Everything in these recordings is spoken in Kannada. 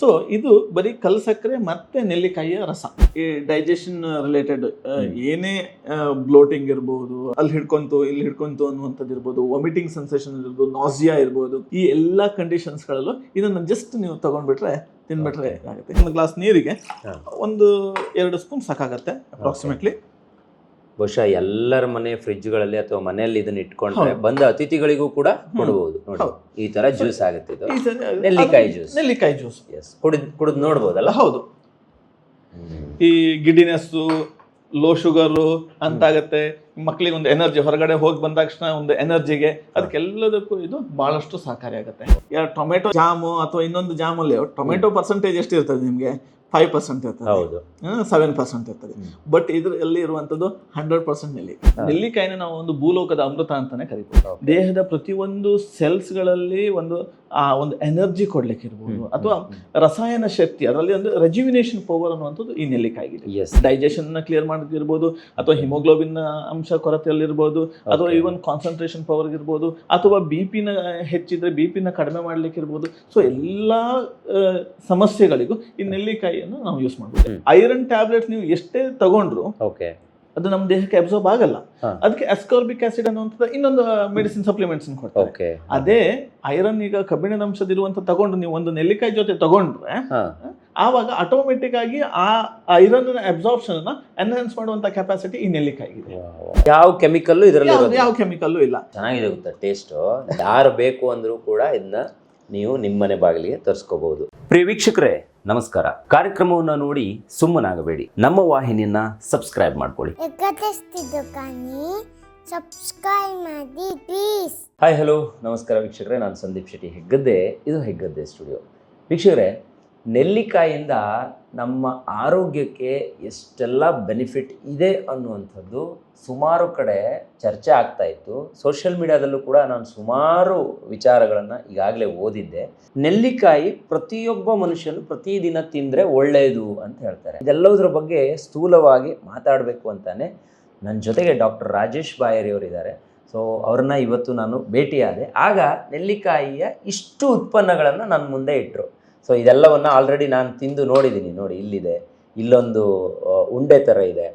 ಸೊ ಇದು ಬರೀ ಕಲ್ ಸಕ್ಕರೆ ಮತ್ತೆ ನೆಲ್ಲಿಕಾಯಿಯ ರಸ. ಈ ಡೈಜೆಷನ್ ರಿಲೇಟೆಡ್ ಏನೇ ಬ್ಲೋಟಿಂಗ್ ಇರ್ಬೋದು ಅಲ್ಲಿ ಹಿಡ್ಕೊಂತು ಇಲ್ಲಿ ಹಿಡ್ಕೊಂತು ಅನ್ನುವಂಥದ್ದು ಇರ್ಬೋದು ವಾಮಿಟಿಂಗ್ ಸೆನ್ಸೇಷನ್ ಇರ್ಬೋದು ನಾಸಿಯಾ ಇರ್ಬೋದು ಈ ಎಲ್ಲ ಕಂಡೀಷನ್ಸ್ಗಳಲ್ಲೂ ಇದನ್ನ ಜಸ್ಟ್ ನೀವು ತಗೊಂಡ್ಬಿಟ್ರೆ ತಿನ್ಬಿಟ್ರೆ ಆಗುತ್ತೆ. ಒಂದು ಗ್ಲಾಸ್ ನೀರಿಗೆ ಒಂದು ಎರಡು ಸ್ಪೂನ್ ಸಾಕಾಗತ್ತೆ ಅಪ್ರಾಕ್ಸಿಮೇಟ್ಲಿ ಬಹುಶಃ ಎಲ್ಲರ ಮನೆ ಫ್ರಿಜ್ಗಳಲ್ಲಿ ಅಥವಾ ಮನೆಯಲ್ಲಿ ಇದನ್ನ ಇಟ್ಕೊಂಡ್ರೆ ಬಂದ ಅತಿಥಿಗಳಿಗೂ ಕೂಡ ಕೊಡಬಹುದು ನೋಡಿ. ಈ ತರ ಜ್ಯೂಸ್ ಆಗುತ್ತೆ ಇದು. ನೆಲ್ಲಿಕಾಯಿ ಜ್ಯೂಸ್. ನೆಲ್ಲಿಕಾಯಿ ಜ್ಯೂಸ್. ಎಸ್ ಕುಡಿದ್ ಕುಡಿದ್ ನೋಡ್ಬೋದಲ್ಲ? ಹೌದು. ಈ ಗಿಡಿನೆಸ್ಸು ಲೋ ಶುಗರು ಅಂತಾಗತ್ತೆ. ಮಕ್ಕಳಿಗೆ ಒಂದು ಎನರ್ಜಿ ಹೊರಗಡೆ ಹೋಗಿ ಬಂದ ತಕ್ಷಣ ಒಂದು ಎನರ್ಜಿಗೆ ಅದಕ್ಕೆಲ್ಲದಕ್ಕೂ ಇದು ಬಹಳಷ್ಟು ಸಹಕಾರಿ ಆಗುತ್ತೆ. ಟೊಮೆಟೊ ಜಾಮು ಅಥವಾ ಇನ್ನೊಂದು ಜಾಮಲ್ಲಿ ಟೊಮೆಟೊ ಪರ್ಸೆಂಟೇಜ್ ಎಷ್ಟಿರ್ತದೆ ನಿಮಗೆ? ಫೈವ್ ಪರ್ಸೆಂಟ್ ಇರ್ತದೆ. ಹೌದು. ಸೆವೆನ್ ಪರ್ಸೆಂಟ್ ಇರ್ತದೆ. ಬಟ್ ಬಟ್ ಇದರಲ್ಲಿ ಇರುವಂತದ್ದು ಹಂಡ್ರೆಡ್ ಪರ್ಸೆಂಟ್ ನೆಲ್ಲಿ. ನೆಲ್ಲಿಕಾಯಿನ ನಾವು ಒಂದು ಭೂಲೋಕದ ಅಮೃತ ಅಂತಾನೆ ಕರಿತೀವಿ. ದೇಹದ ಪ್ರತಿಯೊಂದು ಸೆಲ್ಸ್ಗಳಲ್ಲಿ ಒಂದು ಆ ಒಂದು ಎನರ್ಜಿ ಕೊಡ್ಲಿಕ್ಕೆ ಇರ್ಬೋದು ಅಥವಾ ರಸಾಯನ ಶಕ್ತಿ ಅದರಲ್ಲಿ ಒಂದು ರೆಜ್ಯುವಿನೇಷನ್ ಪವರ್ ಅನ್ನುವಂಥದ್ದು ಈ ನೆಲ್ಲಿಕಾಯಿಗಿದೆ ಎಸ್ ಡೈಜೆಷನ್ನ ಕ್ಲಿಯರ್ ಮಾಡೋದಿರ್ಬೋದು ಅಥವಾ ಹಿಮೋಗ್ಲೋಬಿನ್ ಅಂಶ ಕೊರತೆಯಲ್ಲಿರ್ಬೋದು ಅಥವಾ. ಈವನ್ ಕಾನ್ಸಂಟ್ರೇಷನ್ ಪವರ್ ಇರ್ಬೋದು ಅಥವಾ ಬಿ ಪಿನ ಹೆಚ್ಚಿದ್ರೆ ಬಿ ಪಿನ ಕಡಿಮೆ ಮಾಡ್ಲಿಕ್ಕೆ ಇರ್ಬೋದು. ಸೊ ಎಲ್ಲ ಸಮಸ್ಯೆಗಳಿಗೂ ಈ ನೆಲ್ಲಿಕಾಯಿಯನ್ನು ನಾವು ಯೂಸ್ ಮಾಡ್ಬೋದು. ಐರನ್ ಟ್ಯಾಬ್ಲೆಟ್ ನೀವು ಎಷ್ಟೇ ತಗೊಂಡ್ರು ಓಕೆ ಅದು ನಮ್ಮ ದೇಹಕ್ಕೆ ಅಬ್ಸಾರ್ಬ್ ಆಗಲ್ಲ. ಅದಕ್ಕೆ ಅಸ್ಕಾರ್ಬಿಕ್ ಆಸಿಡ್ ಅನ್ನುವಂಥದ್ದು ಇನ್ನೊಂದು ಮೆಡಿಸಿನ್ ಸಪ್ಲಿಮೆಂಟ್ಸ್ ಕೊಡ್ತಾರೆ. ಅದೇ ಐರನ್ ಈಗ ಕಬ್ಬಿಣದ ಅಂಶದಿರುವಂತ ತಗೊಂಡು ನೀವು ಒಂದು ನೆಲ್ಲಿಕಾಯಿ ಜೊತೆ ತಗೊಂಡ್ರೆ ಆವಾಗ ಆಟೋಮೆಟಿಕ್ ಆಗಿ ಆ ಐರನ್ ಅಬ್ಸಾರ್ಪ್ಷನ್ ಅನ್ನ ಎನ್ಹಾನ್ಸ್ ಮಾಡುವಂತ ಕೆಪಾಸಿಟಿ ಈ ನೆಲ್ಲಿಕಾಯಿ ಯಾವ ಕೆಮಿಕಲ್ ಇದರಲ್ಲಿ ಯಾವ- ಇರೋದು ಯಾವ ಕೆಮಿಕಲ್ಲು ಇಲ್ಲ. ಚೆನ್ನಾಗಿದೆ ಗೊತ್ತಾ ಟೇಸ್ಟ್ ಯಾರು ಬೇಕು ಅಂದ್ರೂ ಕೂಡ ಇದನ್ನ ನೀವು ನಿಮ್ಮನೆ ಬಾಗಿಲಿಗೆ ತರಿಸ್ಕೋಬಹುದು ಪ್ರಿಯ ವೀಕ್ಷಕರೇ ನಮಸ್ಕಾರ. ಕಾರ್ಯಕ್ರಮವನ್ನು ನೋಡಿ ಸುಮ್ಮನಾಗಬೇಡಿ. ನಮ್ಮ ವಾಹಿನಿಯನ್ನ ಸಬ್ಸ್ಕ್ರೈಬ್ ಮಾಡ್ಕೊಳ್ಳಿ. ಸಬ್ಸ್ಕ್ರೈಬ್ ಮಾಡಿ ಪ್ಲೀಸ್ ಹಾಯ್ ಹಲೋ ನಮಸ್ಕಾರ ವೀಕ್ಷಕರೇ ನಾನು ಸಂದೀಪ್ ಶೆಟ್ಟಿ ಹೆಗ್ಗದ್ದೆ. ಇದು ಹೆಗ್ಗದ್ದೆ ಸ್ಟುಡಿಯೋ ವೀಕ್ಷಕರೇ ನೆಲ್ಲಿಕಾಯಿಂದ ನಮ್ಮ ಆರೋಗ್ಯಕ್ಕೆ ಎಷ್ಟೆಲ್ಲ ಬೆನಿಫಿಟ್ ಇದೆ ಅನ್ನುವಂಥದ್ದು ಸುಮಾರು ಕಡೆ ಚರ್ಚೆ ಆಗ್ತಾ ಇತ್ತು. ಸೋಷಿಯಲ್ ಮೀಡಿಯಾದಲ್ಲೂ ಕೂಡ ನಾನು ಸುಮಾರು ವಿಚಾರಗಳನ್ನು ಈಗಾಗಲೇ ಓದಿದ್ದೆ. ನೆಲ್ಲಿಕಾಯಿ ಪ್ರತಿಯೊಬ್ಬ ಮನುಷ್ಯನು ಪ್ರತಿದಿನ ತಿಂದರೆ ಒಳ್ಳೆಯದು ಅಂತ ಹೇಳ್ತಾರೆ. ಇದೆಲ್ಲದರ ಬಗ್ಗೆ ಸ್ಥೂಲವಾಗಿ ಮಾತಾಡಬೇಕು ಅಂತಾನೆ ನನ್ನ ಜೊತೆಗೆ ಡಾಕ್ಟರ್ ರಾಜೇಶ್ ಬಾಯರಿಯವರಿದ್ದಾರೆ ಸೊ, ಅವ್ರನ್ನ ಇವತ್ತು ನಾನು ಭೇಟಿಯಾದೆ. ಆಗ ನೆಲ್ಲಿಕಾಯಿಯ ಇಷ್ಟು ಉತ್ಪನ್ನಗಳನ್ನು ನನ್ನ ಮುಂದೆ ಇಟ್ಟರು ಸೊ ಇದೆಲ್ಲವನ್ನು ಆಲ್ರೆಡಿ ನಾನು ತಿಂದು ನೋಡಿದ್ದೀನಿ ನೋಡಿ ಇಲ್ಲಿದೆ. ಇಲ್ಲೊಂದು ಉಂಡೆ ಥರ ಇದೆ.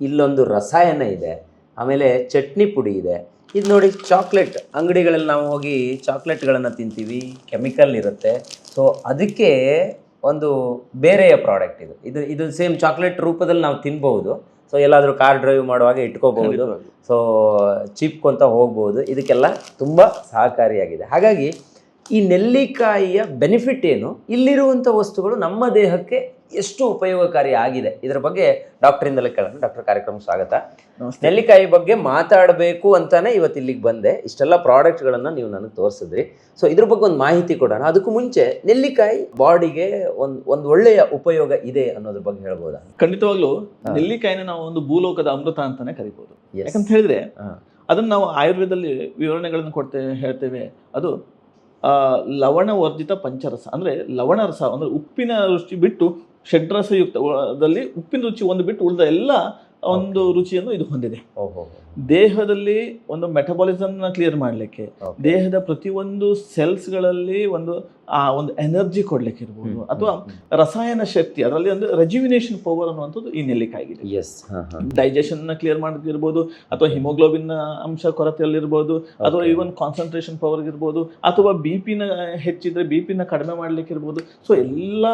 ಇಲ್ಲೊಂದು ರಸಾಯನ ಇದೆ. ಆಮೇಲೆ ಚಟ್ನಿ ಪುಡಿ ಇದೆ. ಇದು ನೋಡಿ ಚಾಕ್ಲೇಟ್ ಅಂಗಡಿಗಳಲ್ಲಿ ನಾವು ಹೋಗಿ ಚಾಕ್ಲೇಟ್ಗಳನ್ನು ತಿಂತೀವಿ. ಕೆಮಿಕಲ್ ಇರುತ್ತೆ. ಸೊ ಅದಕ್ಕೆ ಒಂದು ಬೇರೆಯ ಪ್ರಾಡಕ್ಟ್ ಇದು. ಇದು ಇದು ಸೇಮ್ ಚಾಕ್ಲೇಟ್ ರೂಪದಲ್ಲಿ ನಾವು ತಿನ್ಬಹುದು. ಸೊ ಎಲ್ಲಾದರೂ ಕಾರ್ ಡ್ರೈವ್ ಮಾಡುವಾಗ ಇಟ್ಕೋಬಹುದು. ಸೊ ಚೀಪ್ಕೊಂತ ಹೋಗ್ಬೋದು ಇದಕ್ಕೆಲ್ಲ ತುಂಬ ಸಹಕಾರಿಯಾಗಿದೆ. ಹಾಗಾಗಿ ಈ ನೆಲ್ಲಿಕಾಯಿಯ ಬೆನಿಫಿಟ್ ಏನು? ಇಲ್ಲಿರುವಂಥ ವಸ್ತುಗಳು ನಮ್ಮ ದೇಹಕ್ಕೆ ಎಷ್ಟು ಉಪಯೋಗಕಾರಿ ಆಗಿದೆ? ಇದರ ಬಗ್ಗೆ ಡಾಕ್ಟರಿಂದಲೇ ಕೇಳೋಣ. ಡಾಕ್ಟರ್ ಕಾರ್ಯಕ್ರಮ ಸ್ವಾಗತ. ನೆಲ್ಲಿಕಾಯಿ ಬಗ್ಗೆ ಮಾತಾಡಬೇಕು ಅಂತಾನೆ ಇವತ್ತು ಇಲ್ಲಿಗೆ ಬಂದೆ. ಇಷ್ಟೆಲ್ಲ ಪ್ರಾಡಕ್ಟ್ಗಳನ್ನು ನೀವು ನನಗೆ ತೋರಿಸಿದ್ರಿ. ಸೊ ಇದ್ರ ಬಗ್ಗೆ ಒಂದು ಮಾಹಿತಿ ಕೊಡೋಣ. ಅದಕ್ಕೂ ಮುಂಚೆ ನೆಲ್ಲಿಕಾಯಿ ಬಾಡಿಗೆ ಒಂದು ಒಂದು ಒಳ್ಳೆಯ ಉಪಯೋಗ ಇದೆ ಅನ್ನೋದ್ರ ಬಗ್ಗೆ ಹೇಳ್ಬೋದಾ? ಖಂಡಿತವಾಗ್ಲೂ ನೆಲ್ಲಿಕಾಯಿನ ನಾವು ಒಂದು ಭೂಲೋಕದ ಅಮೃತ ಅಂತಾನೆ ಕರಿಬಹುದು. ಯಾಕಂತ ಹೇಳಿದ್ರೆ ಅದನ್ನು ನಾವು ಆಯುರ್ವೇದದಲ್ಲಿ ವಿವರಣೆಗಳನ್ನು ಕೊಡ್ತೇವೆ ಹೇಳ್ತೇವೆ. ಅದು ಲವಣವರ್ಜಿತ ಪಂಚರಸ. ಅಂದರೆ ಲವಣ ರಸ ಅಂದ್ರೆ ಉಪ್ಪಿನ ರುಚಿ ಬಿಟ್ಟು ಷಡ್ರಸಯುಕ್ತದಲ್ಲಿ ಉಪ್ಪಿನ ರುಚಿ ಒಂದು ಬಿಟ್ಟು ಉಳಿದ ಎಲ್ಲ ಒಂದು ರುಚಿಯನ್ನು ಇದು ಹೊಂದಿದೆ. ದೇಹದಲ್ಲಿ ಒಂದು ಮೆಟಬಾಲಿಸಮ್ನ ಕ್ಲಿಯರ್ ಮಾಡಲಿಕ್ಕೆ ದೇಹದ ಪ್ರತಿಯೊಂದು ಸೆಲ್ಸ್ಗಳಲ್ಲಿ ಒಂದು ಆ ಒಂದು ಎನರ್ಜಿ ಕೊಡ್ಲಿಕ್ಕೆ ಇರ್ಬೋದು ಅಥವಾ ರಸಾಯನ ಶಕ್ತಿ ಅದರಲ್ಲಿ ಒಂದು ರೆಜ್ಯುವಿನೇಷನ್ ಪವರ್ ಅನ್ನುವಂಥದ್ದು ಈ ನೆಲ್ಲಿಕಾಯಿಗಿದೆ ಎಸ್ ಡೈಜೆಷನ್ನ ಕ್ಲಿಯರ್ ಮಾಡೋದಿರ್ಬೋದು ಅಥವಾ ಹಿಮೋಗ್ಲೋಬಿನ್ ಅಂಶ ಕೊರತೆಯಲ್ಲಿರ್ಬೋದು ಅಥವಾ. ಈವನ್ ಕಾನ್ಸಂಟ್ರೇಷನ್ ಪವರ್ ಇರ್ಬೋದು ಅಥವಾ ಬಿ ಪಿನ ಹೆಚ್ಚಿದ್ರೆ ಬಿ ಪಿನ ಕಡಿಮೆ ಮಾಡ್ಲಿಕ್ಕೆ ಇರ್ಬೋದು. ಸೊ ಎಲ್ಲ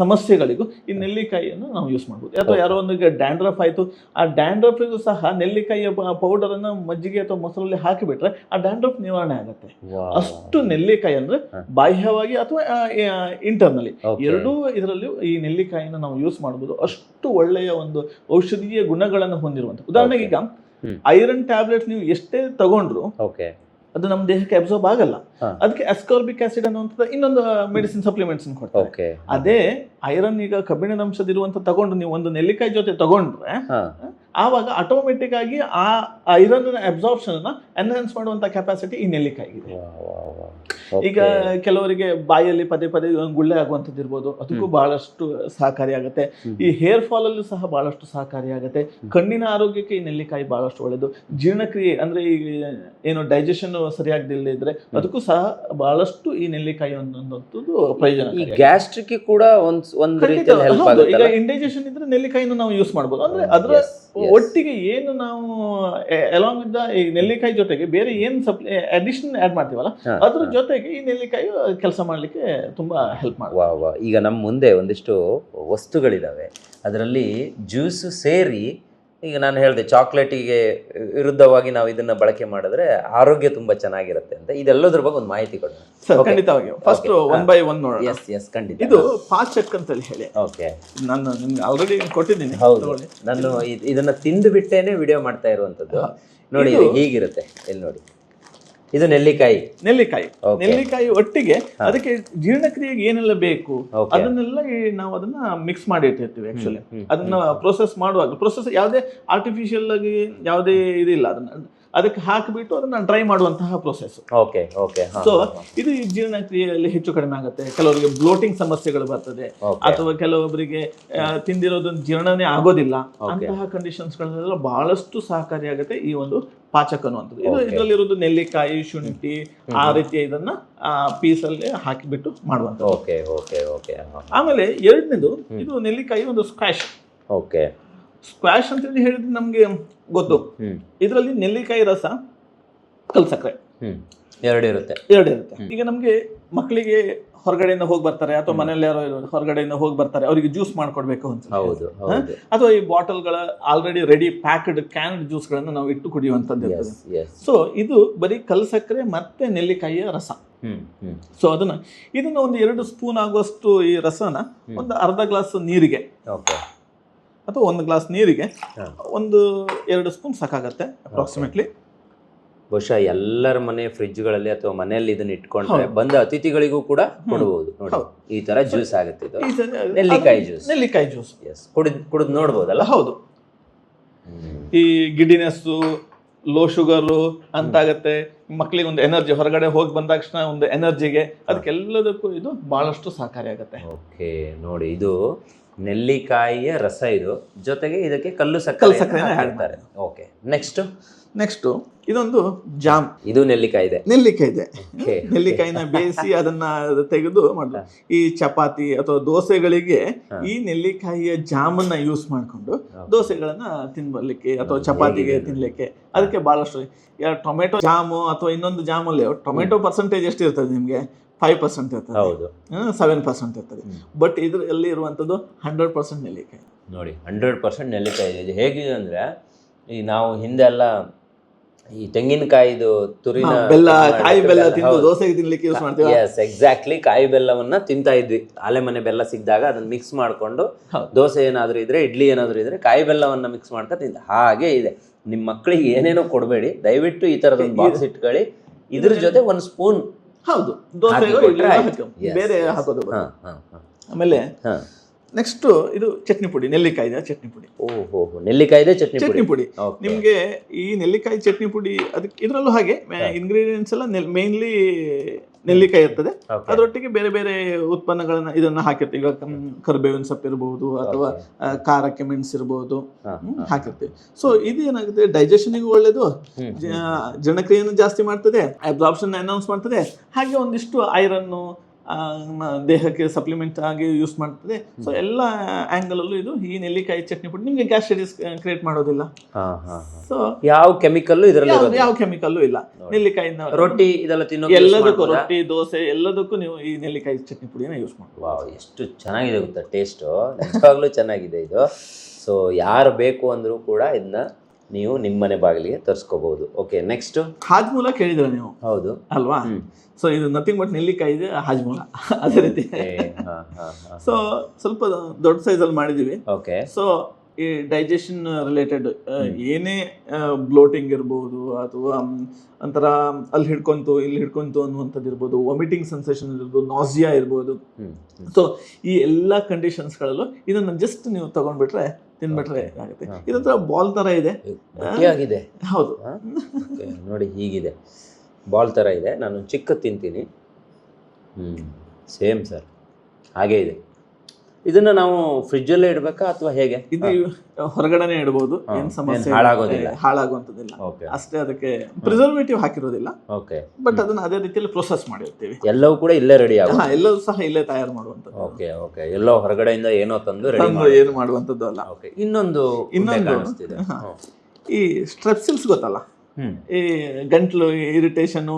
ಸಮಸ್ಯೆಗಳಿಗೂ ಈ ನೆಲ್ಲಿಕಾಯಿಯನ್ನು ನಾವು ಯೂಸ್ ಮಾಡ್ಬೋದು. ಅಥವಾ. ಯಾರೋ ಒಂದು ಡ್ಯಾಂಡ್ರಫ್ ಆಯ್ತು ಆ ಡ್ಯಾಂಡ್ರಫಿಗೂ ಸಹ ನೆಲ್ಲಿಕಾಯಿಯ ಪೌಡರ್ ಅನ್ನು ಮಜ್ಜಿಗೆ ಅಥವಾ ಮೊಸರಲ್ಲಿ ಹಾಕಿಬಿಟ್ರೆ ಆ ಡ್ಯಾಂಡ್ರಫ್ ನಿವಾರಣೆ ಆಗುತ್ತೆ. ಅಷ್ಟು ನೆಲ್ಲಿಕಾಯಿ ಅಂದ್ರೆ. ಬಾಹ್ಯವಾಗಿ ಅಥವಾ ಇಂಟರ್ನಲಿ. ಎರಡೂ ಇದರಲ್ಲಿ ಈ ನೆಲ್ಲಿಕಾಯಿನ ನಾವು ಯೂಸ್ ಮಾಡಬಹುದು ಅಷ್ಟು ಒಳ್ಳೆಯ ಒಂದು ಔಷಧೀಯ ಗುಣಗಳನ್ನು ಹೊಂದಿರುವಂತ. ಉದಾಹರಣೆಗೆ ಈಗ ಐರನ್ ಟ್ಯಾಬ್ಲೆಟ್ಸ್ ನೀವು ಎಷ್ಟೇ ತಗೊಂಡ್ರು ಓಕೆ ಅದು ನಮ್ಮ ದೇಹಕ್ಕೆ ಅಬ್ಸಾರ್ಬ್ ಆಗಲ್ಲ. ಅದಕ್ಕೆ ಅಸ್ಕಾರ್ಬಿಕ್ ಆಸಿಡ್ ಅನ್ನುವಂಥದ್ದು ಇನ್ನೊಂದು ಮೆಡಿಸಿನ್ ಸಪ್ಲಿಮೆಂಟ್ಸ್ ಕೊಡ್ತಾರೆ. ಅದೇ ಐರನ್ ಈಗ ಕಬ್ಬಿಣದ ಅಂಶದಿರುವಂತ ತಗೊಂಡು ನೀವು ಒಂದು ನೆಲ್ಲಿಕಾಯಿ ಜೊತೆ ತಗೊಂಡ್ರೆ ಆವಾಗ ಆಟೋಮೆಟಿಕ್ ಆಗಿ ಆ ಐರನ್ ಅಬ್ಸಾರ್ಪ್ಷನ್ ಎನ್ಹಾನ್ಸ್ ಮಾಡುವಂತ ಕೆಪಾಸಿಟಿ ಈ ನೆಲ್ಲಿಕಾಯಿಗಿದೆ. ಈಗ ಕೆಲವರಿಗೆ ಬಾಯಲ್ಲಿ ಪದೇ ಪದೇ ಗುಳ್ಳೆ ಆಗುವಂಥದ್ದು ಇರ್ಬೋದು ಅದಕ್ಕೂ ಬಹಳಷ್ಟು ಸಹಕಾರಿಯಾಗುತ್ತೆ ಆಗುತ್ತೆ. ಈ ಹೇರ್ ಫಾಲ್ ಅಲ್ಲೂ ಸಹ ಬಹಳಷ್ಟು ಸಹಕಾರಿಯಾಗುತ್ತೆ ಕಣ್ಣಿನ ಆರೋಗ್ಯಕ್ಕೆ ಈ ನೆಲ್ಲಿಕಾಯಿ ಬಹಳಷ್ಟು ಒಳ್ಳೆಯದು ಜೀರ್ಣಕ್ರಿಯೆ ಅಂದ್ರೆ ಈ ಏನು ಡೈಜೆಷನ್ ಸರಿಯಾಗದಿಲ್ಲ ಇದ್ರೆ ಅದಕ್ಕೂ ಸಹ ಬಹಳಷ್ಟು ಈ ನೆಲ್ಲಿಕಾಯಿ ಒಂದೊಂದು ಪ್ರಯೋಜನ ಈ ಗ್ಯಾಸ್ಟ್ರಿಕ್ ಕೂಡ ಒಂದ್ ಒಂದ್. ಈಗ ಇಂಡೈಜೆಷನ್ ಇದ್ರೆ ನೆಲ್ಲಿಕಾಯಿನ ನಾವು ಯೂಸ್ ಮಾಡ್ಬೋದು. ಅಂದ್ರೆ ಅದರ. ಒಟ್ಟಿಗೆ ಏನು ನಾವು ಅಲಾಂಗ್ ವಿತ್ ಈ ನೆಲ್ಲಿಕಾಯಿ ಜೊತೆಗೆ ಬೇರೆ ಏನು ಸಪ್ಲೈ ಅಡಿಷನ್ ಆ್ಯಡ್ ಮಾಡ್ತೀವಲ್ಲ ಅದ್ರ ಜೊತೆಗೆ ಈ ನೆಲ್ಲಿಕಾಯಿ ಕೆಲಸ ಮಾಡಲಿಕ್ಕೆ ತುಂಬ ಹೆಲ್ಪ್ ಮಾಡುತ್ತೆ. ವಾ. ವಾ ಈಗ ನಮ್ಮ ಮುಂದೆ ಒಂದಿಷ್ಟು ವಸ್ತುಗಳಿದಾವೆ. ಅದರಲ್ಲಿ ಜ್ಯೂಸು ಸೇರಿ ಈಗ ನಾನು ಹೇಳಿದೆ ಚಾಕ್ಲೇಟಿಗೆ ವಿರುದ್ಧವಾಗಿ ನಾವು ಇದನ್ನ ಬಳಕೆ ಮಾಡಿದ್ರೆ ಆರೋಗ್ಯ ತುಂಬಾ ಚೆನ್ನಾಗಿರುತ್ತೆ ಅಂತ. ಇದೆಲ್ಲದ್ರ ಬಗ್ಗೆ ಒಂದು ಮಾಹಿತಿ ಕೊಡೋಣ ಖಂಡಿತವಾಗಿ ಫಸ್ಟ್. ಒನ್ ಬೈ ಒನ್ ನೋಡೋಣ. ಎಸ್ ಎಸ್ ಖಂಡಿತ. ಇದು ಪಾಚಕ್ ಅಂತ ಹೇಳಿ. ಓಕೆ ನಾನು ನಿಮ್ಗೆ ಆಲ್ರೆಡಿ ಕೊಟ್ಟಿದ್ದೀನಿ. ಹೌದು. ನಾನು ಇದ್- ಇದನ್ನ ತಿಂದು ಬಿಟ್ಟೇನೆ ವಿಡಿಯೋ ಮಾಡ್ತಾ ಇರುವಂತದ್ದು. ನೋಡಿ ಹೀಗಿರುತ್ತೆ? ಇಲ್ಲಿ ನೋಡಿ. ಇದು ನೆಲ್ಲಿಕಾಯಿ. ನೆಲ್ಲಿಕಾಯಿ. ನೆಲ್ಲಿಕಾಯಿ ಒಟ್ಟಿಗೆ ಅದಕ್ಕೆ ಜೀರ್ಣಕ್ರಿಯೆಗೆ ಏನೆಲ್ಲ ಬೇಕು ಅದನ್ನೆಲ್ಲ ನಾವು ಅದನ್ನ ಮಿಕ್ಸ್ ಮಾಡಿ ಇಟ್ಟಿರ್ತೀವಿ ಆಕ್ಚುಲಿ ಅದನ್ನ ಪ್ರೊಸೆಸ್ ಮಾಡುವಾಗ ಪ್ರೊಸೆಸ್ ಯಾವುದೇ ಆರ್ಟಿಫಿಷಿಯಲ್ ಆಗಿ ಯಾವುದೇ ಇದಿಲ್ಲ ಅದನ್ನ. ಅದಕ್ಕೆ ಹಾಕಿಬಿಟ್ಟು ಅದನ್ನ ಡ್ರೈ ಮಾಡುವಂತಹ ಪ್ರೊಸೆಸ್ ಓಕೆ ಓಕೆ ಸೊ ಇದು ಈ ಜೀರ್ಣಕ್ರಿಯೆಯಲ್ಲಿ ಹೆಚ್ಚು ಕಡಿಮೆ ಆಗುತ್ತೆ. ಕೆಲವರಿಗೆ ಬ್ಲೋಟಿಂಗ್ ಸಮಸ್ಯೆಗಳು ಬರ್ತದೆ. ಅಥವಾ ಕೆಲವೊಬ್ಬರಿಗೆ ತಿಂದಿರೋದೊಂದು ತಿಂದಿರೋದು ಜೀರ್ಣನೇ ಆಗೋದಿಲ್ಲ. ಅಂತಹ ಕಂಡೀಷನ್ಸ್ ಗಳೆಲ್ಲ ಬಹಳಷ್ಟು ಸಹಕಾರಿಯಾಗುತ್ತೆ ಈ ಒಂದು ಪಾಚಕ ಅನ್ನುವಂಥದ್ದು ಇದು. ಇದರಲ್ಲಿರೋದು ನೆಲ್ಲಿಕಾಯಿ ಶುಂಠಿ ಆ ರೀತಿಯ ಇದನ್ನ ಪೀಸಲ್ಲಿ ಹಾಕಿಬಿಟ್ಟು ಮಾಡುವಂತ ಓಕೆ ಓಕೆ ಓಕೆ ಆಮೇಲೆ ಎರಡನೇದು ಇದು ನೆಲ್ಲಿಕಾಯಿ ಒಂದು ಸ್ಕ್ವಾಶ್ ಓಕೆ ಸ್ಕ್ವಾಶ್ ಅಂತೇಳಿ ಹೇಳಿದ್ರೆ ನಮಗೆ ಗೊತ್ತು. ಇದರಲ್ಲಿ ನೆಲ್ಲಿಕಾಯಿ ರಸ ಕಲ್ಸಕ್ರೆ. ಎರಡು ಇರುತ್ತೆ. ಎರಡು ಇರುತ್ತೆ. ಈಗ ನಮಗೆ ಮಕ್ಕಳಿಗೆ ಹೊರಗಡೆಯಿಂದ ಹೋಗಿ ಬರ್ತಾರೆ ಅಥವಾ ಮನೇಲಿ ಯಾರೋ ಹೊರಗಡೆಯಿಂದ ಹೋಗಿ ಬರ್ತಾರೆ ಅವರಿಗೆ ಜ್ಯೂಸ್ ಮಾಡ್ಕೊಡ್ಬೇಕು ಅಂತ. ಹೌದು ಹೌದು. ಅಥವಾ ಈ ಬಾಟಲ್ಗಳ ಆಲ್ರೆಡಿ ರೆಡಿ ಪ್ಯಾಕ್ಡ್ ಕ್ಯಾನ್ಡ್ ಜ್ಯೂಸ್ಗಳನ್ನು ನಾವು ಇಟ್ಟು ಕುಡಿಯುವಂಥದ್ದು ಸೊ ಇದು ಬರೀ ಕಲ್ ಸಕ್ಕರೆ ಮತ್ತೆ ನೆಲ್ಲಿಕಾಯಿಯ ರಸ. ಸೊ ಅದನ್ನ ಇದನ್ನ ಒಂದು ಎರಡು ಸ್ಪೂನ್ ಆಗುವಷ್ಟು ಈ ರಸನ ಒಂದು ಅರ್ಧ ಗ್ಲಾಸ್ ನೀರಿಗೆ. ಓಕೆ ಅಥವಾ ಒಂದು ಗ್ಲಾಸ್ ನೀರಿಗೆ ಒಂದು ಎರಡು ಸ್ಪೂನ್ ಸಾಕಾಗತ್ತೆ ಅಪ್ರಾಕ್ಸಿಮೇಟ್ಲಿ ಬಹುಶಃ ಎಲ್ಲರ ಮನೆ ಫ್ರಿಜ್ಗಳಲ್ಲಿ ಅಥವಾ ಮನೆಯಲ್ಲಿ ಇದನ್ನ ಇಟ್ಕೊಂಡ್ರೆ ಬಂದ ಅತಿಥಿಗಳಿಗೂ ಕೂಡ ಕೊಡಬಹುದು ನೋಡಿ ಈ ತರ ಜ್ಯೂಸ್ ಆಗುತ್ತೆ ಇದು. ನೆಲ್ಲಿಕಾಯಿ ಜ್ಯೂಸ್. ನೆಲ್ಲಿಕಾಯಿ ಜ್ಯೂಸ್. ಎಸ್ ಕುಡಿದ್ ಕುಡಿದ್ ನೋಡ್ಬೋದಲ್ಲ? ಹೌದು. ಈ ಗಿಡಿನೆಸ್ಸು ಲೋ ಶುಗರು ಅಂತಾಗತ್ತೆ. ಮಕ್ಕಳಿಗೆ ಒಂದು ಎನರ್ಜಿ ಹೊರಗಡೆ ಹೋಗಿ ಬಂದ ತಕ್ಷಣ ಒಂದು ಎನರ್ಜಿಗೆ ಅದಕ್ಕೆಲ್ಲದಕ್ಕೂ ಇದು ಬಹಳಷ್ಟು ಸಹಕಾರಿಯಾಗುತ್ತೆ ಓಕೆ. ನೋಡಿ ಇದು ನೆಲ್ಲಿಕಾಯಿಯ ರಸ ಇದು. ಜೊತೆಗೆ ಇದಕ್ಕೆ ಕಲ್ಲು ಸಕ್ಕಲ್ ಸಕ್ಕರೆ ಸಕ್ಕರೆನ add ಓಕೆ ನೆಕ್ಸ್ಟ್ ನೆಕ್ಸ್ಟ್ ಇದೊಂದು ಜಾಮ್. ಇದು ನೆಲ್ಲಿಕಾಯಿ ಇದೆ. ನೆಲ್ಲಿಕಾಯಿ ಇದೆ. ನೆಲ್ಲಿಕಾಯಿನ ಬೇಯಿಸಿ ಅದನ್ನ ತೆಗೆದು ಮಾಡ್ತಾರೆ ಈ ಚಪಾತಿ ಅಥವಾ ದೋಸೆಗಳಿಗೆ ಈ ನೆಲ್ಲಿಕಾಯಿಯ ಜಾಮನ್ನ ಯೂಸ್ ಮಾಡಿಕೊಂಡು. ದೋಸೆಗಳನ್ನ ತಿನ್ಬರ್ಲಿಕ್ಕೆ ಅಥವಾ ಚಪಾತಿಗೆ? ತಿನ್ಲಿಕ್ಕೆ. ಅದಕ್ಕೆ ಬಹಳಷ್ಟು ಟೊಮೆಟೊ ಜಾಮು ಅಥವಾ ಇನ್ನೊಂದು ಜಾಮಲ್ಲಿ ಟೊಮೆಟೊ ಪರ್ಸೆಂಟೇಜ್ ಎಷ್ಟು ಇರ್ತದೆ ನಿಮಗೆ? ಫೈವ್ ಪರ್ಸೆಂಟ್ ಇರ್ತದೆ. ಹೌದು. ಸೆವೆನ್ ಪರ್ಸೆಂಟ್ ಇರ್ತದೆ. ಬಟ್ ಇದರಲ್ಲಿ ಇರುವಂಥದ್ದು ಹಂಡ್ರೆಡ್ ಪರ್ಸೆಂಟ್ ನೆಲ್ಲಿಕಾಯಿ. ನೋಡಿ ಹಂಡ್ರೆಡ್ ಪರ್ಸೆಂಟ್ ನೆಲ್ಲಿಕಾಯಿ ಇದೆ ಇದು ಹೇಗಿದೆ ಅಂದ್ರೆ ಈ ನಾವು ಹಿಂದೆ ಎಲ್ಲ ಈ ತೆಂಗಿನಕಾಯಿದು ತುರಿನ ಬೆಲ್ಲ ಕಾಯಿ ಬೆಲ್ಲ ತಿಂದು. ದೋಸೆಗೆ ತಿನ್ಲಿಕ್ಕೆ ಯೂಸ್ ಮಾಡ್ತೀವಿ? ಎಸ್ ಎಕ್ಸಾಕ್ಟ್ಲಿ ಕಾಯಿ ಬೆಲ್ಲವನ್ನ ತಿಂತಾ ಇದ್ವಿ. ಆಲೆ ಮನೆ ಬೆಲ್ಲ ಸಿಕ್ಕಿದಾಗ ಅದನ್ನ ಮಿಕ್ಸ್ ಮಾಡ್ಕೊಂಡು ದೋಸೆ ಏನಾದರೂ ಇದ್ರೆ ಇಡ್ಲಿ ಏನಾದರೂ ಇದ್ರೆ ಕಾಯಿ ಬೆಲ್ಲವನ್ನ ಮಿಕ್ಸ್ ಮಾಡ್ತಾ ತಿಂತ ಹಾಗೆ ಇದೆ. ನಿಮ್ಮ ಮಕ್ಕಳಿಗೆ ಏನೇನೋ ಕೊಡಬೇಡಿ. ದಯವಿಟ್ಟು ಈ ತರದ ಒಂದು ಬಾಕ್ಸ್ ಇಟ್ಕೊಳ್ಳಿ. ಇದ್ರ ಜೊತೆ ಒಂದು ಸ್ಪೂನ್ ಹೌದು. ದೋಸೆಗೂ ಇಡ್ಲಿಗೂ. ಬೇರೆ ಹಾಕೋದು ಆಮೇಲೆ ಹಾ. ನೆಕ್ಸ್ಟ್ ಇದು ಚಟ್ನಿ ಪುಡಿ ನೆಲ್ಲಿಕಾಯಿ ಚಟ್ನಿ ಪುಡಿ. ಓ ಹೋ ಹೋ ನೆಲ್ಲಿಕಾಯಿದೆ ಚಟ್ನಿ ಚಟ್ನಿ ಪುಡಿ. ನಿಮಗೆ ಈ ನೆಲ್ಲಿಕಾಯಿ ಚಟ್ನಿ ಪುಡಿ ಅದಕ್ಕೆ ಇದರಲ್ಲೂ ಹಾಗೆ ಇಂಗ್ರೀಡಿಯೆಂಟ್ಸ್ ಎಲ್ಲ ಮೇನ್ಲಿ ನೆಲ್ಲಿಕಾಯಿ ಇರ್ತದೆ. ಅದರೊಟ್ಟಿಗೆ ಬೇರೆ ಬೇರೆ ಉತ್ಪನ್ನಗಳನ್ನ ಇದನ್ನ ಹಾಕಿರ್ತೀವಿ. ಈಗ ಕರ್ಬೇವಿನ ಸೊಪ್ಪು ಇರಬಹುದು ಅಥವಾ ಖಾರಕ್ಕೆ ಮೆಣಸು ಇರಬಹುದು. ಹಾಕಿರ್ತೀವಿ. ಸೊ ಇದು ಏನಾಗುತ್ತೆ? ಡೈಜೆಷನ್ಗೂ ಒಳ್ಳೇದು. ಜ- ಜೀರ್ಣಕ್ರಿಯೆಯನ್ನು ಜಾಸ್ತಿ ಮಾಡ್ತದೆ. ಅಬ್ಸಾರ್ಪ್ಷನ್ ಅನೌನ್ಸ್ ಮಾಡ್ತದೆ. ಹಾಗೆ ಒಂದಿಷ್ಟು ಐರನ್ನು ದೇಹಕ್ಕೆ ಸಪ್ಲಿಮೆಂಟ್ ಆಗಿ ಯೂಸ್ ಮಾಡ್ತದೆ. ಸೊ ಎಲ್ಲ ಆಂಗಲ್ ಅಲ್ಲೂ ಇದು ಈ ನೆಲ್ಲಿಕಾಯಿ ಚಟ್ನಿ ಪುಡಿ ನಿಮಗೆ ಗ್ಯಾಸ್ಟ್ರೈಟಿಸ್ ಕ್ರಿಯೇಟ್ ಮಾಡೋದಿಲ್ಲ. ಸೊ ಯಾವ ಕೆಮಿಕಲ್ ಇದರಲ್ಲಿ ಯಾವ ಕೆಮಿಕಲ್ಲು ಇಲ್ಲ. ನೆಲ್ಲಿಕಾಯಿನ ರೊಟ್ಟಿ ಇದೆಲ್ಲ ತಿನ್ನೋ ಎಲ್ಲದಕ್ಕೂ ರೊಟ್ಟಿ ದೋಸೆ ಎಲ್ಲದಕ್ಕೂ ನೀವು ಈ ನೆಲ್ಲಿಕಾಯಿ ಚಟ್ನಿ ಪುಡಿನ ಯೂಸ್ ಮಾಡಿ ಎಷ್ಟು ಚೆನ್ನಾಗಿದೆ ಗೊತ್ತಾ ಟೇಸ್ಟು ನಿಜವಾಗ್ಲೂ ಚೆನ್ನಾಗಿದೆ ಇದು. ಸೊ ಯಾರು ಬೇಕು ಅಂದರೂ ಕೂಡ ಇದನ್ನ ನೀವು ನಿಮ್ಮನೆ ಬಾಗಿಲಿಗೆ ತರಿಸ್ಕೋಬಹುದು. ಓಕೆ ನೆಕ್ಸ್ಟ್ ಹಾಜ್ಮೂಲ ಕೇಳಿದ್ರೆ ನೀವು? ಹೌದು. ಅಲ್ವಾ. ಸೊ ಇದು ನಥಿಂಗ್ ಬಟ್ ನೆಲ್ಲಿಕಾಯಿ ಇದೆ ಹಾಜ್ಮೂಲ ಅದೇ ರೀತಿ. ಸೊ ಸ್ವಲ್ಪ ದೊಡ್ಡ ಸೈಜಲ್ಲಿ ಮಾಡಿದೀವಿ ಓಕೆ ಸೊ ಈ ಡೈಜೆಷನ್ ರಿಲೇಟೆಡ್ ಏನೇ ಬ್ಲೋಟಿಂಗ್ ಇರ್ಬೋದು ಅಥವಾ ಒಂಥರ ಅಲ್ಲಿ ಹಿಡ್ಕೊಂತು ಇಲ್ಲಿ ಹಿಡ್ಕೊಂತು ಅನ್ನುವಂಥದ್ದು ಇರ್ಬೋದು ವಾಮಿಟಿಂಗ್ ಸೆನ್ಸೇಷನ್ ಇರ್ಬೋದು ನಾಸಿಯಾ ಇರ್ಬೋದು. ಸೊ ಈ ಎಲ್ಲ ಕಂಡೀಷನ್ಸ್ಗಳಲ್ಲೂ ಇದನ್ನು ಜಸ್ಟ್ ನೀವು ತಗೊಂಡ್ಬಿಟ್ರೆ ತಿನ್ಬಿಟ್ರೆ. ಆಗುತ್ತೆ. ಇದೊಂಥರ ಬಾಲ್ ತರ ಇದೆ. ಆಗಿದೆ ಹೌದು. ನೋಡಿ ಹೀಗಿದೆ. ಬಾಲ್ ಥರ ಇದೆ. ನಾನು ಚಿಕ್ಕ ತಿಂತೀನಿ. ಹ್ಞೂ ಸೇಮ್ ಸರ್ ಹಾಗೇ ಇದೆ. ಇದನ್ನು ನಾವು ಫ್ರಿಜ್ ಅಲ್ಲೇ ಇಡಬೇಕಾ ಅಥವಾ ಹೇಗೆ? ಇದು ಹೊರಗಡೆನೆ ಇಡಬಹುದು. ಏನ್ ಸಮಸ್ಯೆ ಹಾಳಾಗೋದಿಲ್ಲ. ಹಾಳಾಗುವಂತದಿಲ್ಲ ಅಷ್ಟೇ ಅದಕ್ಕೆ ಪ್ರಿಸರ್ವೇಟಿವ್ ಹಾಕಿರೋದಿಲ್ಲ. ಓಕೆ ಬಟ್ ಅದನ್ನ ಅದೇ ರೀತಿಯಲ್ಲಿ ಪ್ರೊಸೆಸ್ ಮಾಡಿರ್ತೀವಿ. ಎಲ್ಲವೂ ಕೂಡ ಇಲ್ಲೇ ರೆಡಿ ಆಗುತ್ತೆ. ಎಲ್ಲವೂ ಸಹ ಇಲ್ಲೇ ತಯಾರು ಮಾಡುವಂತದ್ದು ಓಕೆ ಓಕೆ ಎಲ್ಲೋ ಹೊರಗಡೆಯಿಂದ ಏನೋ ತಂದು ರೆಡಿ ಏನು ಮಾಡುವಂತದ್ದು ಅಲ್ಲ. ಓಕೆ ಇನ್ನೊಂದು ಇನ್ನೊಂದು. ಈ ಸ್ಟ್ರೆಪ್ಸಿಲ್ಸ್ ಗೊತ್ತಲ್ಲ? ಈ ಗಂಟ್ಲು ಇರಿಟೇಷನ್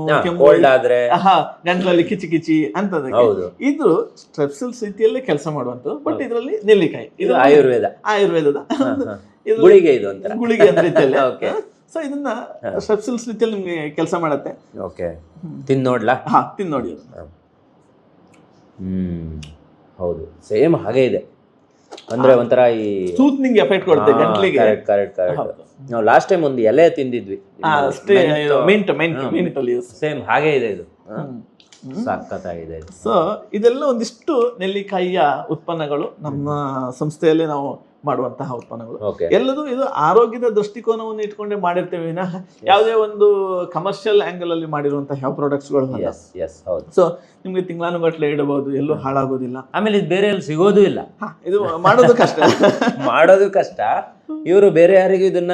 ಗಂಟ್ಲಲ್ಲಿ ಕಿಚಿ ಕಿಚಿ ಅಂತದಕ್ಕೆ ಇದು ಸ್ಟ್ರೆಪ್ಸಿಲ್ಸ್ ಸ್ಥಿತಿಯಲ್ಲೇ ಕೆಲಸ ಮಾಡುವಂತದ್ದು ಬಟ್ ಇದರಲ್ಲಿ ನೆಲ್ಲಿಕಾಯಿ. ಇದು ಆಯುರ್ವೇದ. ಆಯುರ್ವೇದದ. ಗುಳಿಗೆ ಇದು ಒಂಥರ. ಗುಳಿಗೆ ಅಂತ ರೀತಿಯಲ್ಲಿ. ಸೊ ಇದನ್ನ ಸ್ಟ್ರೆಪ್ಸಿಲ್ಸ್ ರೀತಿಯಲ್ಲಿ ನಿಮ್ಗೆ ಕೆಲಸ ಮಾಡತ್ತೆ. ಓಕೆ ತಿಂದು ನೋಡ್ಲಾ? ಹಾ ತಿನ್ ನೋಡಿ ಹ್ಮ್ ಹೌದು. ಸೇಮ್ ಹಾಗೆ ಇದೆ. ಅಂದ್ರೆ ಒಂಥರ ಈ ಸೂತ್ನಿಂಗ್ ಎಫೆಕ್ಟ್ ಕೊಡುತ್ತೆ ಗಂಟ್ಲಿಗೆ. Correct correct correct. ನಾವು ಲಾಸ್ಟ್ ಟೈಮ್ ಒಂದು ಎಲೆ ತಿಂದಿದ್ವಿ. Mint mint. ಮೆಂಟಲ್ಲಿ ಸೇಮ್ ಹಾಗೆ ಇದೆ ಇದು? ಸಖತ್ತಾಗಿದೆ ಇದು. ಸೊ ಇದೆಲ್ಲ ಒಂದಿಷ್ಟು ನೆಲ್ಲಿಕಾಯಿಯ ಉತ್ಪನ್ನಗಳು ನಮ್ಮ ಸಂಸ್ಥೆಯಲ್ಲಿ ನಾವು ಮಾಡುವಂತಹ ಉತ್ಪನ್ನಗಳು. ಎಲ್ಲದೂ ಇದು ಆರೋಗ್ಯದ ದೃಷ್ಟಿಕೋನವನ್ನು ಇಟ್ಕೊಂಡೇ ಮಾಡಿರ್ತೇವೆ. ವಿನಃ ಯಾವುದೇ ಒಂದು ಕಮರ್ಷಿಯಲ್ ಆಂಗಲ್ ಅಲ್ಲಿ ಮಾಡಿರುವಂತಹ ಯಾವ ಪ್ರಾಡಕ್ಟ್ಸ್ಗಳು ಸೊ ನಿಮ್ಗೆ ತಿಂಗಳಾನುಗಟ್ಲೆ ಇಡಬಹುದು ಎಲ್ಲೂ ಹಾಳಾಗೋದಿಲ್ಲ. ಆಮೇಲೆ ಇದು ಬೇರೆ ಎಲ್ಲಿ ಸಿಗೋದು ಇಲ್ಲ. ಇದು ಮಾಡೋದು ಕಷ್ಟ. ಮಾಡೋದು ಕಷ್ಟ. ಇವರು ಬೇರೆ ಯಾರಿಗೂ ಇದನ್ನ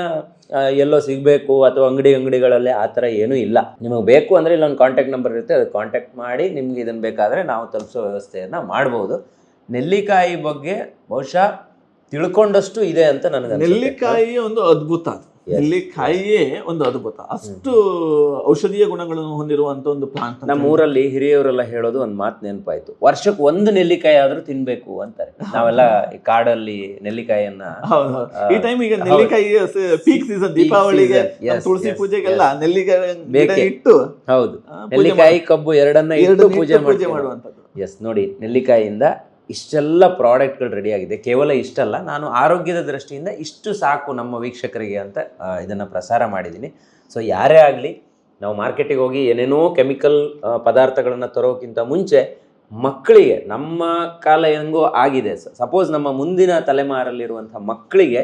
ಎಲ್ಲೋ ಸಿಗಬೇಕು ಅಥವಾ ಅಂಗಡಿ ಅಂಗಡಿಗಳಲ್ಲಿ ಆ ಥರ ಏನೂ ಇಲ್ಲ. ನಿಮಗೆ ಬೇಕು ಅಂದರೆ ಇಲ್ಲೊಂದು ಕಾಂಟ್ಯಾಕ್ಟ್ ನಂಬರ್ ಇರುತ್ತೆ, ಅದು ಕಾಂಟ್ಯಾಕ್ಟ್ ಮಾಡಿ ನಿಮ್ಗೆ ಇದನ್ನು ಬೇಕಾದರೆ ನಾವು ತಲುಪಿಸೋ ವ್ಯವಸ್ಥೆಯನ್ನು ಮಾಡ್ಬೋದು. ನೆಲ್ಲಿಕಾಯಿ ಬಗ್ಗೆ ಬಹುಶಃ ತಿಳ್ಕೊಂಡಷ್ಟು ಇದೆ ಅಂತ ನನಗೆ ನೆಲ್ಲಿಕಾಯಿ ಒಂದು ಅದ್ಭುತ ಅದು. ನೆಲ್ಲಿಕಾಯಿಯೇ ಒಂದು ಅದ್ಭುತ. ಅಷ್ಟು ಔಷಧೀಯ ಗುಣಗಳನ್ನು ಹೊಂದಿರುವಂತ ಒಂದು ಪ್ಲಾಂಟ್ ನಮ್ಮ ಊರಲ್ಲಿ ಹಿರಿಯವರೆಲ್ಲ ಹೇಳೋದು ಒಂದು ಮಾತು ನೆನಪಾಯ್ತು. ವರ್ಷಕ್ಕೆ ಒಂದು ನೆಲ್ಲಿಕಾಯಿ ಆದ್ರೂ ತಿನ್ಬೇಕು ಅಂತಾರೆ. ನಾವೆಲ್ಲ ಈ ಕಾಡಲ್ಲಿ ನೆಲ್ಲಿಕಾಯಿಯನ್ನ. ಈ ಟೈಮ್ ಈಗ ನೆಲ್ಲಿಕಾಯಿ ಪೀಕ್ ಸೀಸನ್ ದೀಪಾವಳಿಗೆ ತುಳಸಿ ಪೂಜೆಗೆಲ್ಲ ನೆಲ್ಲಿಕಾಯಿ ಇಟ್ಟು ಹೌದು. ನೆಲ್ಲಿಕಾಯಿ ಕಬ್ಬು ಎರಡನ್ನ ಇಟ್ಟು ಪೂಜೆ ಮಾಡುವಂತದ್ದು ಪೂಜೆ ಮಾಡ್ತೀವಿ ಎಸ್ ನೋಡಿ ನೆಲ್ಲಿಕಾಯಿಯಿಂದ ಇಷ್ಟೆಲ್ಲ ಪ್ರಾಡಕ್ಟ್ಗಳು ರೆಡಿಯಾಗಿದೆ. ಕೇವಲ ಇಷ್ಟಲ್ಲ, ನಾನು ಆರೋಗ್ಯದ ದೃಷ್ಟಿಯಿಂದ ಇಷ್ಟು ಸಾಕು ನಮ್ಮ ವೀಕ್ಷಕರಿಗೆ ಅಂತ ಇದನ್ನ ಪ್ರಸಾರ ಮಾಡಿದ್ದೀನಿ. ಸೊ ಯಾರೇ ಆಗಲಿ, ನಾವು ಮಾರ್ಕೆಟಿಗೆ ಹೋಗಿ ಏನೇನೋ ಕೆಮಿಕಲ್ ಪದಾರ್ಥಗಳನ್ನು ತರೋಕ್ಕಿಂತ ಮುಂಚೆ ಮಕ್ಕಳಿಗೆ, ನಮ್ಮ ಕಾಲ ಹೆಂಗೋ ಆಗಿದೆ. ಸಪೋಸ್ ನಮ್ಮ ಮುಂದಿನ ತಲೆಮಾರಲ್ಲಿರುವಂಥ ಮಕ್ಕಳಿಗೆ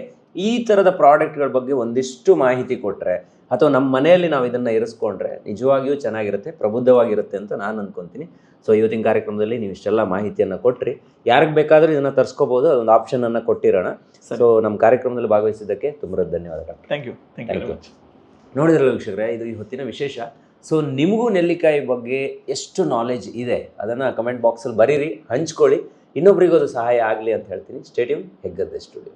ಈ ಥರದ ಪ್ರಾಡಕ್ಟ್ಗಳ ಬಗ್ಗೆ ಒಂದಿಷ್ಟು ಮಾಹಿತಿ ಕೊಟ್ಟರೆ ಅಥವಾ ನಮ್ಮ ಮನೆಯಲ್ಲಿ ನಾವು ಇದನ್ನು ಇರಿಸ್ಕೊಂಡ್ರೆ ನಿಜವಾಗಿಯೂ ಚೆನ್ನಾಗಿರುತ್ತೆ ಪ್ರಬುದ್ಧವಾಗಿರುತ್ತೆ ಅಂತ ನಾನು ಅಂದ್ಕೊತೀನಿ ಸೊ ಇವತ್ತಿನ ಕಾರ್ಯಕ್ರಮದಲ್ಲಿ ನೀವು ಇಷ್ಟೆಲ್ಲ ಮಾಹಿತಿಯನ್ನು ಕೊಟ್ರಿ. ಯಾರಿಗೆ ಬೇಕಾದರೂ ಇದನ್ನು ತರಿಸ್ಕೋಬೋದು ಅದೊಂದು ಆಪ್ಷನನ್ನು ಕೊಟ್ಟಿರೋಣ. ಸೊ ನಮ್ಮ ಕಾರ್ಯಕ್ರಮದಲ್ಲಿ ಭಾಗವಹಿಸಿದ್ದಕ್ಕೆ ತುಂಬ ಧನ್ಯವಾದಗಳು. Thank you thank you. ನೋಡಿದ್ರಲ್ಲ ವೀಕ್ಷಕರೇ ಇದು ಈ ಹೊತ್ತಿನ ವಿಶೇಷ. ಸೊ ನಿಮಗೂ ನೆಲ್ಲಿಕಾಯಿ ಬಗ್ಗೆ ಎಷ್ಟು ನಾಲೆಜ್ ಇದೆ ಅದನ್ನು ಕಮೆಂಟ್ ಬಾಕ್ಸಲ್ಲಿ ಬರೀರಿ ಹಂಚ್ಕೊಳ್ಳಿ. ಇನ್ನೊಬ್ರಿಗೂ ಅದು ಸಹಾಯ ಆಗಲಿ ಅಂತ ಹೇಳ್ತೀನಿ. Stadium Heggadde studio